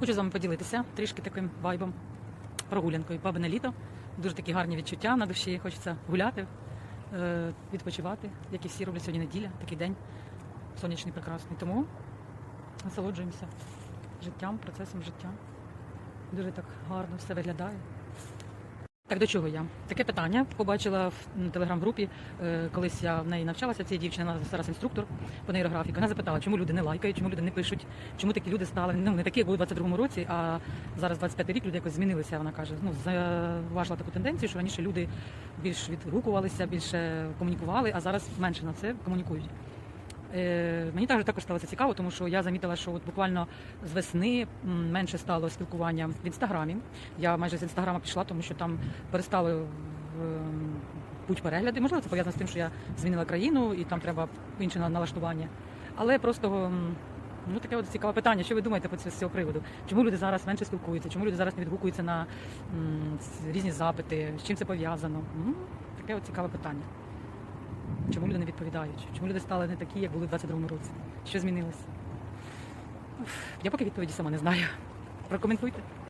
Хочу з вами поділитися трішки таким вайбом, прогулянкою. Бабине літо. Дуже такі гарні відчуття на душі. Хочеться гуляти, е, відпочивати, як і всі роблять сьогодні неділя, такий день сонячний, прекрасний. Тому насолоджуємося життям, процесом життя. Дуже так гарно все виглядає. Так до чого я? Таке питання побачила в телеграм-групі. Е, колись я в неї навчалася. Ця дівчина зараз інструктор по нейрографіки. Вона запитала, чому люди не лайкають, чому люди не пишуть, чому такі люди стали. Ну не такі, як були у 22-му році, а зараз 25 рік люди якось змінилися. Вона каже, ну заважила таку тенденцію, що раніше люди більш відгукувалися, більше комунікували, а зараз менше на це комунікують. Е, Мені також також стало це цікаво, тому що я замітила, що от буквально з весни менше стало спілкування в інстаграмі. Я майже з інстаграма пішла, тому що там перестали м, путь перегляди. Можливо, це пов'язано з тим, що я змінила країну і там треба інше налаштування. Але просто ну таке от цікаве питання. Що ви думаєте по з цього приводу? Чому люди зараз менше спілкуються? Чому люди зараз не відгукуються на різні запити? З чим це пов'язано? Таке от цікаве питання. Чому люди не відповідають? Чому люди стали не такі, як були в 22-му році? Що змінилося? Я поки відповіді сама не знаю. Прокоментуйте.